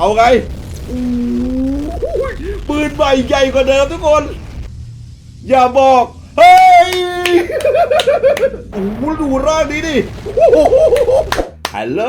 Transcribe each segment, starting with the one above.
เอาไงปืนใหม่ใหญ่กว่าเดิมทุกคน อย่าบอก เฮ้ย โอ้โหดูร่างนี้ดิ ฮัลโหล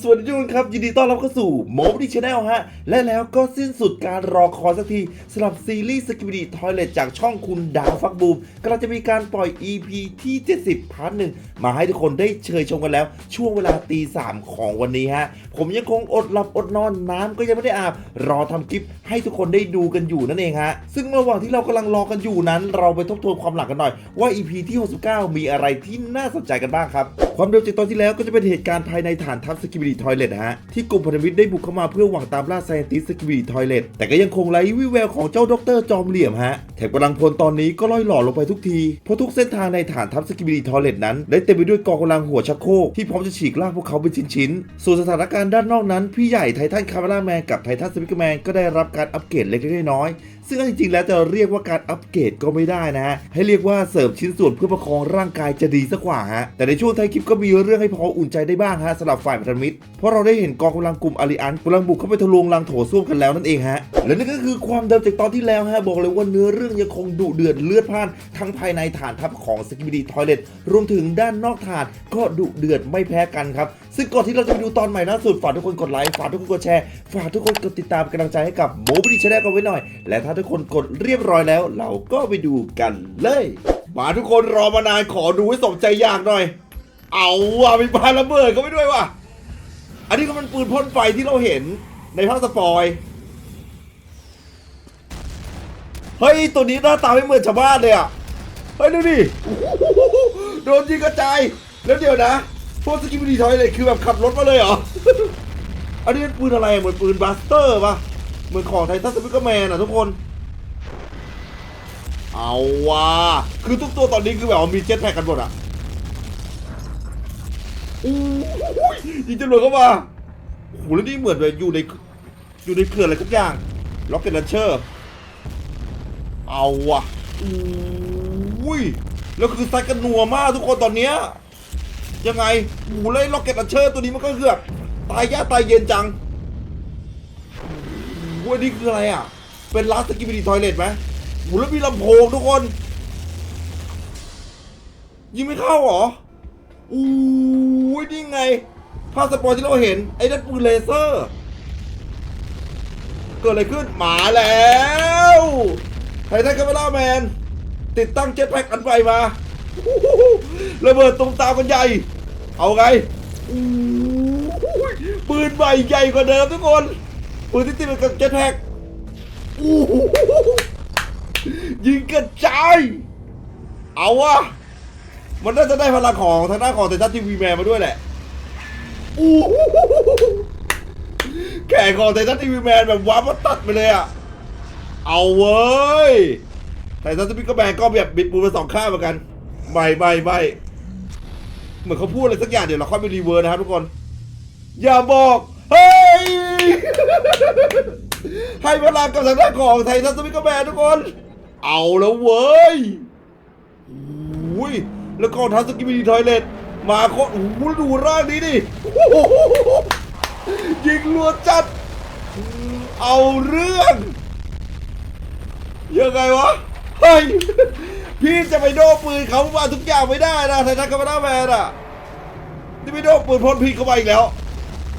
สวัสดีทุกคนครับ ยินดีต้อนรับเข้าสู่โมบิชแนลฮะ และแล้วก็สิ้นสุดการรอคอยสักทีสำหรับซีรีส์สกิบดีทอยเลตจากช่องคุณดาวฟักบูมกำลังจะมีการปล่อย EP ที่ 70พาร์ทหนึ่งมาให้ทุกคนได้เชยชมกันแล้ว ช่วงเวลาตีสามของวันนี้ฮะ ผมยังคงอดหลับอดนอนน้ำก็ยังไม่ได้อาบ รอทำคลิปให้ทุกคนได้ดูกันอยู่นั่นเองฮะ ซึ่งระหว่างที่เรากำลังรอกันอยู่นั้น เราไปทบทวนความหลังกันหน่อยว่า EP ที่ 69 มีอะไรที่น่าสนใจกันบ้างครับความเร็วจากตอนที่แล้วก็จะเป็นเหตุการณ์ภายในฐานทัพสกิบิดีทอยเลตฮะที่กลุ่มพันธมิตรได้บุกเข้ามาเพื่อหวังตามล่าไซเอนติสสกิบิดีทอยเลตแต่ก็ยังคงไร้วิแววของเจ้าด็อกเตอร์จอมเหลี่ยมฮะแถมกำลังพลตอนนี้ก็ล่อยหล่อลงไปทุกทีเพราะทุกเส้นทางในฐานทัพสกิบิดีทอยเลตนั้น ได้เต็มไปด้วยกองกำลังหัวชักโครกที่พร้อมจะฉีกล่างพวกเขาเป็นชิ้นๆส่วนสถานการณ์ด้านนอกนั้นพี่ใหญ่ไททันคาร์ล่าแมนกับไททันสปิกแมนก็ได้รับการอัปเกรดเล็กๆน้อยๆซึ่งจริงๆแล้วจะเรียกว่าการอัปเกรดก็ไม่ได้นะฮะให้เรียกว่าเสริมชิ้นส่วนเพื่อประคองร่างกายจะดีสักกว่าฮะแต่ในช่วงท้ายคลิปก็มีเรื่องให้พออุ่นใจได้บ้างฮะสำหรับฝ่ายพันธมิตร เพราะเราได้เห็นกองกำลังกลุ่มอาริอันกำลังบุกเข้าไปทะลวงลังโถส้วมกันแล้วนั่นเองฮะ และนั่นก็คือความเดิมจากตอนที่แล้วฮะบอกเลยว่าเนื้อเรื่องยังคงดุเดือดเลือดพล่านทั้งภายในฐานทัพของสกิบิดีทอยเลตรวมถึงด้านนอกฐานก็ดุเดือดไม่แพ้กันครับซึ่งก่อนที่เราจะไปดูตอนใหม่ล่าสุดฝากทุกคนกดไลค์ฝากทุกคนกดแชร์ฝากทุกคนกดติดตามกำลังใจให้กับโมบิดีชแนลกันไว้หน่อย และถ้าทุกคนกดเรียบร้อยแล้ว เราก็ไปดูกันเลยมาทุกคนรอมานานขอดูให้สมใจอยากหน่อย เอาว่ะมีปาระเบิดก็ไม่ด้วยว่ะ อันนี้ก็มันปืนพ่นไฟที่เราเห็นในภาคสปอยเฮ้ย ตัวนี้หน้าตาไม่เหมือนชาวบ้านเลยอะ เฮ้ย ดูดิโอ้โดนยิงกระจาย แล้วเดี๋ยวนะ พวกสกิปดีทอยเลยคือแบบขับรถมาเลยเหรอ อันนี้เป็นปืนอะไรเหมือนปืนบาสเตอร์ปะเหมือนของไททันสปิกเกอร์แมนอะทุกคน เอาว่ะคือทุกตัวตอนนี้คือแบบมีเจ็ตแพ็กกันหมดอะ อู้ยยิงจรวดเข้ามาโอ้โหแล้วนี่เหมือนแบบอยู่ในอยู่ในเขื่ออะไรทุกอย่างล็อกเก็ตลันเชอร์ เอาว่ะอุ้ยแล้วคือซัดกันนัวมากทุกคนตอนเนี้ยยังไงโอ้โหเลยล็อกเก็ตลันเชอร์ตัวนี้มันก็คือบตายยากตายเย็นจังโอ้ยนี่คืออะไรอะ เป็นลาสกิบิดีทอยเลตไหมโอ้โหแล้วมีลำโพงทุกคน ยิงไม่เข้าหรออู้ ยนี่ไงภาพสปอยที่เราเห็น ไอ้นั่นปืนเลเซอร์ เกิดอะไรขึ้นหมาแล้วไททันคาเมล่าแมน ติดตั้งเจ็ตแพ็กอันใหม่มาระเบิดตรงตามกันใหญ่ เอาไงปืนใหม่ใหญ่กว่าเดิมทุกคน ปืนที่ติดกับเจ็ตแพ็กยิงกระจาย เอาวะ มันน่าจะได้พลังของทางด้านของไททันทีวีแมนมาด้วยแหละอู้หูแข่ของไททันทีวีแมนแบบว้ามาตัดไปเลยอะเอาเว้ยไททันสปิกเกอร์แมนก็แบบบิดปืนมาสองข้างเหมือนกันไม่ไม่ไม่เหมือนเขาพูดอะไรสักอย่างเดี๋ยวเราค่อยไปรีเวิร์สนะครับทุกคน อย่าบอก เฮ้ย ให้พลังกับทางด้านของไททันสปิกเกอร์แมนทุกคน เอาแล้วเว้ยอุ้ย แล้วกองทัสกิมิดีทอยเลตมาโคตรโอ้โหดูร่างนี้ดิโอ้โหยิงรัวจัด เอาเรื่องยังไงวะเฮ้ยพี่จะไปโดนปืนเขามาทุกอย่างไม่ได้นะไททันคาร์บาแมนอะนี่ไม่โดนปืนพ่นพิษเข้าไปอีกแล้ว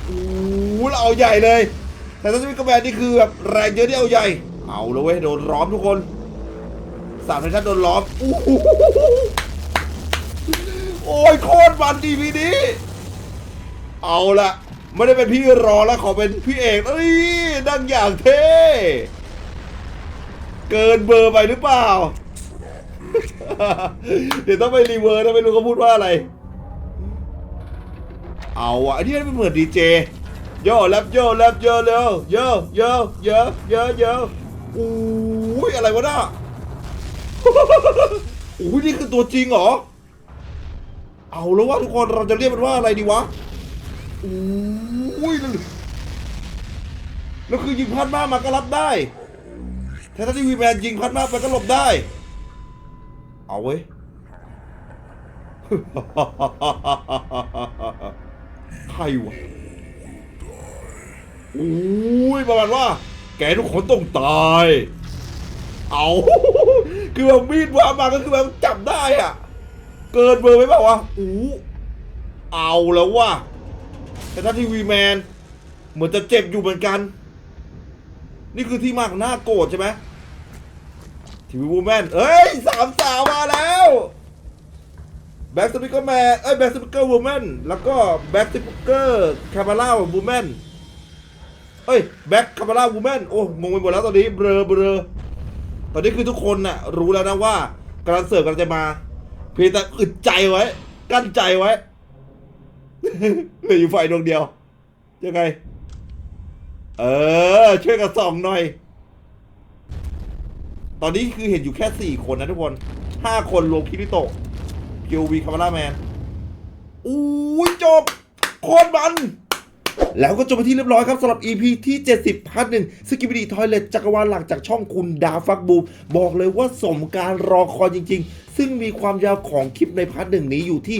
โอ้โหเราเอาใหญ่เลย แต่ถ้าจะมีกระแบนนี่คือแบบแรงเยอะที่เอาใหญ่ เอาแล้วเว้ยโดนล้อมทุกคนสามไททันโดนล้อมโอ้โห โอ้ยโคตรมันดีพีนี้เอาละไม่ได้เป็นพี่รอแล้วขอเป็นพี่เอกเอ้ยดังอย่างเท่เกินเบอร์ไปหรือเปล่า เดี๋ยวต้องไปรีเวิร์สนะไม่รู้เขาพูดว่าอะไร เอาอะอันนี้มันเหมือนดีเจโย่แรปโย่แรปโย่เร็วโย่โย่โย่โย่โย่อู้ยอะไรวะน่ะอุ้ยนี่คือตัวจริงเหรอ เอาแล้วว่าทุกคนเราจะเรียกมันว่าอะไรดีวะอุ้ยแล้วคือยิงพัดมากมาก็รับได้แทนที่วีแมนยิงพัดมากไปก็หลบได้ เอาเว้ยใครวะโอ้ยประมาณว่า แกทุกคนต้องตาย เอา คือแบบมีดวามาก็คือแบบจับได้อะ เกินเบอร์ไปเปล่าวะอู้เอาแล้วว่ะแต่ถ้าทีวีแมน เหมือนจะเจ็บอยู่เหมือนกัน นี่คือที่มากหน้าโกรธใช่ไหมทีวีวูแมนเอ้ยสามสาวมาแล้วแบ็กสปิเกอร์แมนเอ้ยแบ็กสปิเกอร์วูแมนแล้วก็แบ็กสปิเกอร์คาร์บาร่าวูแมนเอ้ยแบ็กคาร์บาร่าวูแมนโอ้งงไปหมดแล้วตอนนี้เบลอเบลอตอนนี้คือทุกคนน่ะรู้แล้วนะว่ากำลังเสิร์ฟกำลังจะมา เพียงแต่อึดใจไว้ กั้นใจไว้เหลืออยู่ไฟดวงเดียว ยังไง เออ ช่วยกันส่องหน่อย ตอนนี้คือเห็นอยู่แค่สี่คนนะทุกคนห้าคนรวมคิริโตะคิววีคาร์มาแมน อู้ยจบ โคตรมัน แล้วก็จบไปที่เรียบร้อยครับสำหรับ EP ที่ 70พาร์ทหนึ่งสกิบิดีทอยเลตจักรวาลหลังจากช่องคุณดาฟักบูมบอกเลยว่าสมการรอคอยจริง ๆ ซึ่งมีความยาวของคลิปในพาร์ทหนึ่งนี้อยู่ที่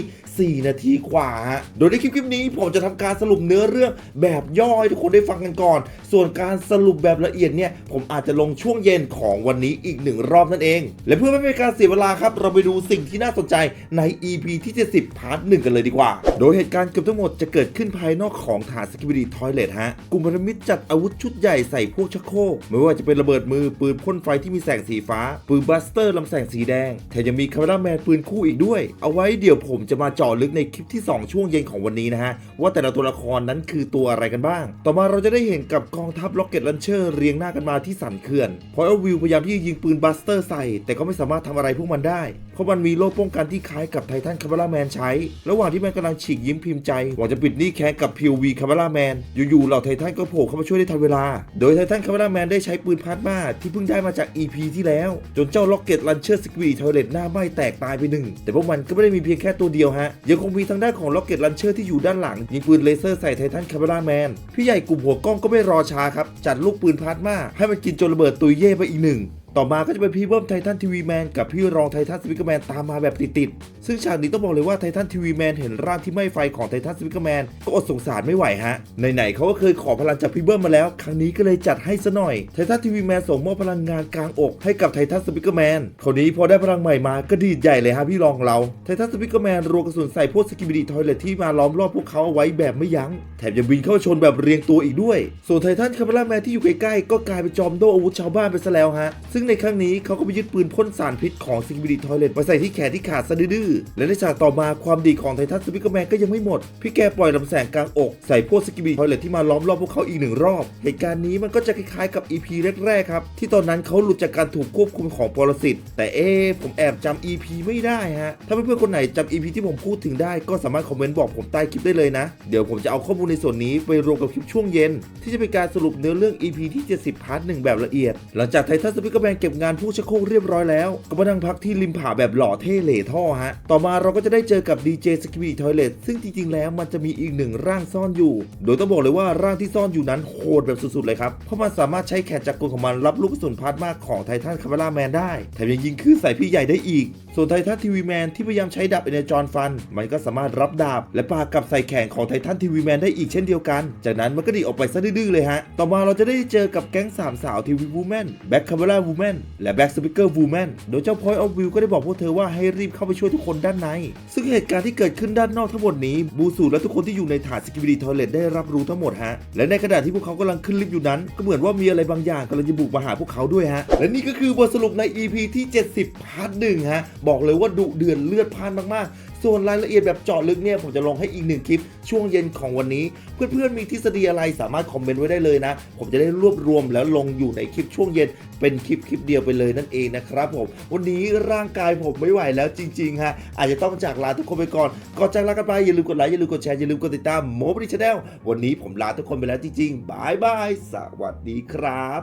4 นาทีกว่าฮะโดยในคลิปคลิปนี้ผมจะทำการสรุปเนื้อเรื่องแบบย่อให้ทุกคนได้ฟังกันก่อน ส่วนการสรุปแบบละเอียดเนี่ย ผมอาจจะลงช่วงเย็นของวันนี้อีกหนึ่งรอบนั่นเอง และเพื่อไม่เป็นการเสียเวลาครับ เราไปดูสิ่งที่น่าสนใจใน EP ที่70พาร์ทหนึ่งกันเลยดีกว่า โดยเหตุการณ์เกือบทั้งหมดจะเกิดขึ้นภายนอกของฐานสกิบิดีทอยเลทฮะ กลุ่มพันธมิตรจัดอาวุธชุดใหญ่ใส่พวกชักโครกไม่ว่าจะเป็นระเบิดมือปืนพ่นไฟที่มีแสงสีฟ้า ปืนบัสเตอร์ลำแสงสีแดง แถมยังมีคาร์แมนปืนคู่อีกด้วย เอาไว้เดี๋ยวผมจะมาเจาะลึกในคลิปที่ 2 ช่วงเย็นของวันนี้นะฮะ ว่าแต่ละตัวละครนั้นคือตัวอะไรกันบ้าง ต่อมาเราจะได้เห็นกับกองทัพล็อกเก็ตลันเชอร์เรียงหน้ากันมาที่สันเขื่อนพราะเอลวิวพยายามที่จะยิงปืนบัสเตอร์ใส่ แต่ก็ไม่สามารถทำอะไรพวกมันได้ เพราะมันมีโล่ป้องกันที่คล้ายกับไททันคาร์บาแมนใช้ ระหว่างที่มันกำลังฉีกยิ้มพิมพ์ใจหวังจะปิดหนี้แค้นกับพิววีคาร์าแมนอยู่ๆเหล่าไททันก็โผล่เข้ามาช่วยได้ทันเวลา โดยไททันคาร์บาแมนได้ใช้ปืนพลาสมาที่เพิ่งได้มาจาก EP ที่แล้ว จนเจ้าล็อกเก็ตลันเชอร์สกีทอยเลตหน้าไหม้แตกตายไปหนึ่งแต่พวกมันก็ไม่ได้มีเพียงแค่ตัวเดียวฮะ ยังคงมีทางด้านของล็อกเก็ตลันเชอร์ที่อยู่ด้านหลังยิงปืนเลเซอร์ใส่ไททันคาร์บาแมนพี่ใหญ่กลุ่มหัวกล้องก็ไม่รอช้าครับจัดลูกปืนพลาสมาให้มันกินจนระเบิดตุยเย่ไปอีกหนึ่ง ต่อมาก็จะเป็นพี่เบิ้มไททันทีวีแมนกับพี่รองไททันสปิกเกอร์แมนตามมาแบบติดๆ ซึ่งฉากนี้ต้องบอกเลยว่าไททันทีวีแมนเห็นร่างที่ไม้ไฟของไททันสปิกเกอร์แมนก็อดสงสารไม่ไหวฮะ ไหนๆเขาก็เคยขอพลังจากพี่เบิ้มมาแล้ว ครั้งนี้ก็เลยจัดให้ซะหน่อย ไททันทีวีแมนส่งมอบพลังงานกลางอกให้กับไททันสปิกเกอร์แมนคราวนี้พอได้พลังใหม่มาก็ดีดใหญ่เลยฮะพี่รองเราไททันสปิกเกอร์แมนรัวกระสุนใส่พวกสกิบิดีทอยเลทที่มาล้อมรอบพวกเขาเอาไว้แบบไม่ยั้งแถมยังบินเข้าชนแบบเรียงตัวอีกด้วย ส่วนไททันคาร์บาแมนที่อยู่ใกล้ๆก็กลายเป็นจอมโดอาวุธชาวบ้านไปซะแล้วฮะซึ่งในครั้งนี้เขาก็ไปยึดปืนพ่นสารพิษของซิงบิดีทอยเลตมาใส่ที่แขนที่ขาดซะดื้อๆและในฉากต่อมาความดีของไททันสปิกร์แมนก็ยังไม่หมด พี่แกปล่อยลำแสงกลางอก ใส่พวกซิงบิดีทอยเลตที่มาล้อมรอบพวกเขาอีกหนึ่งรอบ เหตุการณ์นี้มันก็จะคล้ายๆกับ EP แรกๆครับ ที่ตอนนั้นเขาหลุดจากการถูกควบคุมของปรสิตแต่เอ๊ผมแอบจำ EP ไม่ได้ฮะ ถ้าเพื่อนๆคนไหนจำ EP ที่ผมพูดถึงได้ก็สามารถคอมเมนต์บอกผมใต้คลิปได้เลยนะ เดี๋ยวผมจะเอาข้อมูลในส่วนนี้ไปรวมกับคลิปช่วงเย็น ที่จะเป็นการสรุปเนื้อเรื่อง EP ที่ 70พาร์ทหนึ่งแบบละเอียด หลังจากไททันสปิกเกอร์แมนเก็บงานผู้ชักโครกเรียบร้อยแล้ว ก็มานั่งพักที่ริมผาแบบหล่อเท่เหล่ท่อฮะ ต่อมาเราก็จะได้เจอกับดีเจสกิบีทอยเลตซึ่งจริงๆ แล้วมันจะมีอีกหนึ่งร่างซ่อนอยู่ โดยต้องบอกเลยว่าร่างที่ซ่อนอยู่นั้นโหดแบบสุดๆ เลยครับ เพราะมันสามารถใช้แขนจักรกลของมันรับลูกกระสุนพาสมากของไททันคาร์บาแมนได้ แถมยังยิงขึ้นใส่พี่ใหญ่ได้อีก ส่วนไททันทีวีแมนที่พยายามใช้ดาบเอเนจอนฟัน มันก็สามารถรับดาบ และปากับใส่แขนของไททันทีวีแมนได้อีกเช่นเดียวกัน จากนั้นมันก็ดีออกไปซะดื้อๆเลยฮะ ต่อมาเราจะได้เจอกับแก๊งสามสาวทีวีวูแมนแบ็คคาร์บาวูแมนและแบ็คสปิเกอร์วูแมนโดยเจ้าพอยต์ออฟวิวก็ได้บอกพวกเธอว่าให้รีบเข้าไปช่วยทุกคนด้านใน ซึ่งเหตุการณ์ที่เกิดขึ้นด้านนอกทั้งหมดนี้ บูสูและทุกคนที่อยู่ในฐานสกิบิดีทอยเลตได้รับรู้ทั้งหมดฮะ และในขณะที่พวกเขากำลังขึ้นลิฟต์อยู่นั้น ก็เหมือนว่ามีอะไรบางอย่างกำลังจะบุกมาหาพวกเขาด้วยฮะ และนี่ก็คือบทสรุปใน EP ที่ 70พาร์ทหนึ่งฮะ บอกเลยว่าดุเดือดเลือดพล่านมากๆ ส่วนรายละเอียดแบบเจาะลึกเนี่ยผมจะลงให้อีกหนึ่งคลิปช่วงเย็นของวันนี้ เพื่อนๆมีทฤษฎีอะไรสามารถคอมเมนต์ไว้ได้เลยนะ ผมจะได้รวบรวมแล้วลงอยู่ในคลิปช่วงเย็นเป็นคลิปคลิปเดียวไปเลยนั่นเองนะครับผมวันนี้ร่างกายผมไม่ไหวแล้วจริงๆฮะอาจจะต้องจากลาทุกคนไปก่อนก่อนจากลากันไปอย่าลืมกดไลค์อย่าลืมกดแชร์อย่าลืมกดติดตามโมบริชแนลวันนี้ผมลาทุกคนไปแล้วจริงๆบายบายสวัสดีครับ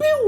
ปิ้ว